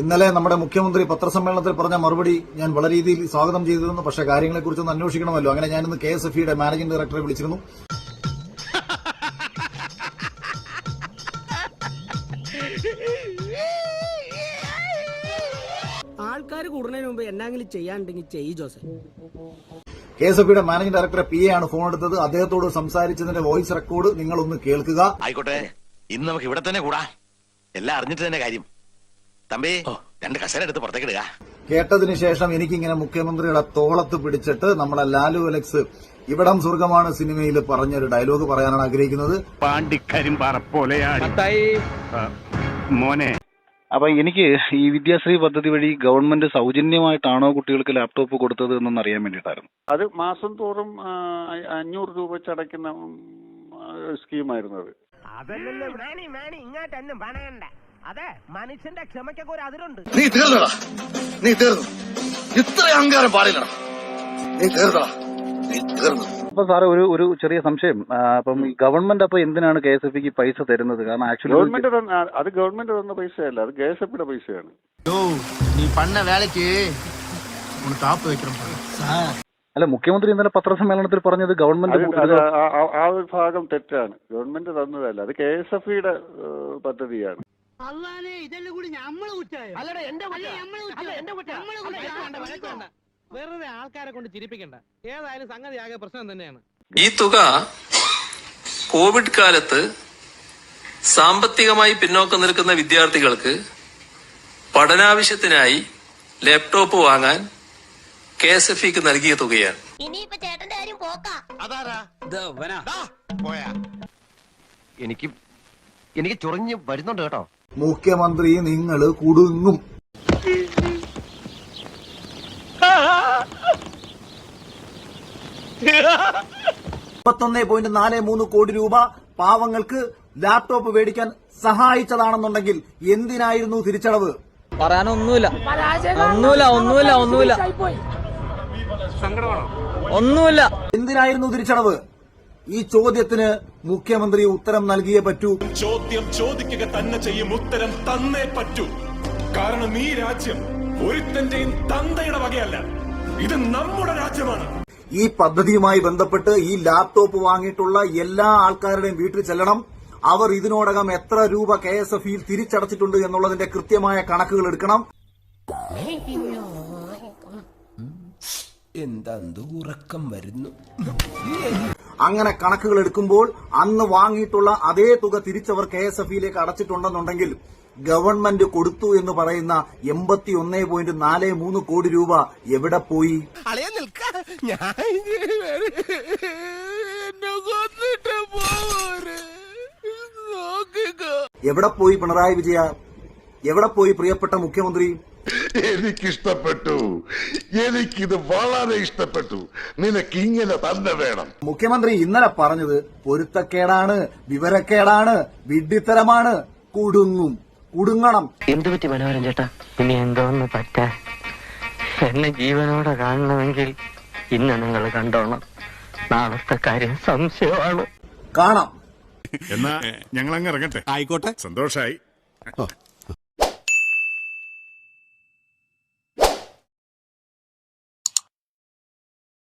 ഇന്നലെ നമ്മുടെ മുഖ്യമന്ത്രി പത്രസമ്മേളനത്തിൽ പറഞ്ഞ മറുപടി ഞാൻ വളരെ രീതിയിൽ സ്വാഗതം ചെയ്തിരുന്നു. പക്ഷെ കാര്യങ്ങളെക്കുറിച്ചൊന്ന് അന്വേഷിക്കണമല്ലോ. അങ്ങനെ ഞാനിന്ന് കെ എസ് എഫ് ഇയുടെ മാനേജിംഗ് ഡയറക്ടറെ വിളിച്ചിരുന്നു. ആൾക്കാർ കൂടുന്നതിന് മുമ്പ് എന്നാങ്കിലും ചെയ്യാനുണ്ടെങ്കിൽ ചെയ്യ് ജോസഫ് കെ എസ് എഫ് ഇയുടെ മാനേജിംഗ് ഡയറക്ടറെ പി എ ആണ് ഫോൺ എടുത്തത്. അദ്ദേഹത്തോട് സംസാരിച്ചതിന്റെ വോയിസ് റെക്കോർഡ് നിങ്ങൾ ഒന്ന് കേൾക്കുക. ആയിക്കോട്ടെ. ഇന്ന് നമുക്ക് ഇവിടെ തന്നെ കൂടാ. എല്ലാം അറിഞ്ഞിട്ട് തന്നെ കാര്യം. തമ്പി രണ്ട് കസേര എടുത്ത് പുറത്തേക്ക് ഇടുക. കേട്ടതിന് ശേഷം എനിക്കിങ്ങനെ മുഖ്യമന്ത്രിയുടെ തോളത്ത് പിടിച്ചിട്ട് നമ്മുടെ ലാലു അലക്സ് ഇവിടം സ്വർഗമാണ് സിനിമയിൽ പറഞ്ഞൊരു ഡയലോഗ് പറയാനാണ് ആഗ്രഹിക്കുന്നത്. പാണ്ടിക്കരിമ്പാറ പോലെയാണ് ആ, മോനെ. അപ്പൊ എനിക്ക് ഈ വിദ്യാശ്രീ പദ്ധതി വഴി ഗവൺമെന്റ് സൗജന്യമായിട്ടാണോ കുട്ടികൾക്ക് ലാപ്ടോപ്പ് കൊടുത്തത് എന്നൊന്ന് അറിയാൻ വേണ്ടിയിട്ടായിരുന്നു. അത് മാസം തോറും അഞ്ഞൂറ് രൂപ വെച്ച് അടയ്ക്കുന്ന ഉം, ആ, സ്കീമായിരുന്നു അത്. വേണി ഇങ്ങോട്ടൊന്നും പണയണ്ട. അതെ മനുഷ്യന്റെ ക്ഷമയ്ക്കൊക്കെ ഒരു അതിരുണ്ട് നീ തീർന്നടാ നീ തീർന്നു ഇത്ര അഹങ്കാരം പാടില്ലടാ നീ തീർന്നടാ നീ തീർന്നു അപ്പൊ സാറേ ഒരു ഒരു ചെറിയ സംശയം ആ, അപ്പം ഈ ഗവൺമെന്റ് അപ്പൊ എന്തിനാണ് കെ എസ് എഫ് ഇക്ക് പൈസ തരുന്നത് കാരണം ആക്ച്വലി ഗവൺമെന്റ് തന്ന അത് ഗവൺമെന്റ് തന്ന പൈസയല്ല അത് കെ എസ് എഫിയുടെ പൈസയാണ് நீ பண்ண வேலைக்கு உனக்கு ஆப்பு வைக்கிறேன் അല്ല മുഖ്യമന്ത്രി ഇന്നലെ പത്രസമ്മേളനത്തിൽ പറഞ്ഞത് ഗവൺമെന്റ് അത് അത് ആ- ആ- ആ ഒരു ഭാഗം തെറ്റാണ് ഗവൺമെന്റ് തന്നതല്ല അത് കെ എസ് എഫ് ഇയുടെ പദ്ധതിയാണ് അള്ളാനെ ഇതെല്ലാം കൂടി നമ്മൾ കുറ്റായോ അല്ലടാ എന്റെ കുറ്റം. അല്ല, കുറ്റം. അല്ല, എന്റെ കുറ്റം. ഞമ്മൾ അല്ല, കുറ്റം. എന്റെ വേണ്ട, വഴക്ക് വേണ്ട. വെറുതെ ആൾക്കാരെ കൊണ്ട് ചിരിപ്പിക്കണ്ട ഏതായാലും സംഗതി ആകെ പ്രശ്നം തന്നെയാണ് ഈ തുക കോവിഡ് കാലത്ത് സാമ്പത്തികമായി പിന്നോക്കം നിൽക്കുന്ന വിദ്യാർത്ഥികൾക്ക് പഠനാവശ്യത്തിനായി ലാപ്ടോപ്പ് വാങ്ങാൻ കെ എസ് എഫ് ഇക്ക് നൽകിയ തുകയാണ് ഇനിയിപ്പോ ചേട്ടന്റെ കാര്യം പോക്കാ എനിക്ക് എനിക്ക് ചൊറിഞ്ഞ് വരുന്നുണ്ട് കേട്ടോ മുഖ്യമന്ത്രി നിങ്ങൾ കുടുങ്ങും. മുപ്പത്തൊന്ന് പോയിന്റ് നാല് മൂന്ന് കോടി രൂപ പാവങ്ങൾക്ക് ലാപ്ടോപ്പ് മേടിക്കാൻ സഹായിച്ചതാണെന്നുണ്ടെങ്കിൽ എന്തിനായിരുന്നു തിരിച്ചടവ്? പറയാനൊന്നുമില്ല. ഒന്നുമില്ല ഒന്നുമില്ല ഒന്നുമില്ല. ഒന്നുമില്ല. എന്തിനായിരുന്നു തിരിച്ചടവ്? ഈ ചോദ്യത്തിന് മുഖ്യമന്ത്രി ഉത്തരം നൽകിയേ പറ്റൂ. ചോദ്യം ചോദിക്കുക തന്നെ ചെയ്യും. ഉത്തരം തന്നേ പറ്റൂ. കാരണം ഈ രാജ്യം ഒരുത്തന്റെയും തന്തയുടെ വകയല്ല. ഇത് നമ്മുടെ രാജ്യമാണ്. ഈ പദ്ധതിയുമായി ബന്ധപ്പെട്ട് ഈ ലാപ്ടോപ്പ് വാങ്ങിയിട്ടുള്ള എല്ലാ ആൾക്കാരുടെയും വീട്ടിൽ ചെല്ലണം. അവർ ഇതിനോടകം എത്ര രൂപ കെ എസ് എഫ് ഇയിൽ തിരിച്ചടച്ചിട്ടുണ്ട് എന്നുള്ളതിന്റെ കൃത്യമായ കണക്കുകൾ എടുക്കണം. അങ്ങനെ കണക്കുകൾ എടുക്കുമ്പോൾ അന്ന് വാങ്ങിയിട്ടുള്ള അതേ തുക തിരിച്ചവർ കെ എസ് എഫ് ഇയിലേക്ക് അടച്ചിട്ടുണ്ടെന്നുണ്ടെങ്കിൽ ഗവൺമെന്റ് കൊടുത്തു എന്ന് പറയുന്ന എൺപത്തി ഒന്നേ പോയിന്റ് നാല് മൂന്ന് കോടി രൂപ എവിടെ പോയി? എവിടെ പോയി പിണറായി വിജയ? എവിടെ പോയി പ്രിയപ്പെട്ട മുഖ്യമന്ത്രി? എനിക്കിഷ്ടപ്പെട്ടു. എനിക്കിത് വളരെ ഇഷ്ടപ്പെട്ടു. നിനക്ക് ഇങ്ങനെ തന്നെ വേണം. മുഖ്യമന്ത്രി ഇന്നലെ പറഞ്ഞത് പൊരുത്തക്കേടാണ് വിവരക്കേടാണ് വിഡ്ഢിത്തരമാണ്. കുടുങ്ങും. കുടുങ്ങണം. എന്തു പറ്റി മനോഹരൻ ചേട്ടാ? ഇനി എന്തോന്ന് പറ്റാ. എന്നെ ജീവനോടെ കാണണമെങ്കിൽ ഇന്ന് നിങ്ങൾ കണ്ടോണം. നാളത്തെ കാര്യം സംശയമാണ്? കാണാം. എന്നാ ഞങ്ങൾ അങ്ങ് ഇറങ്ങട്ടെ. ആയിക്കോട്ടെ. സന്തോഷായി.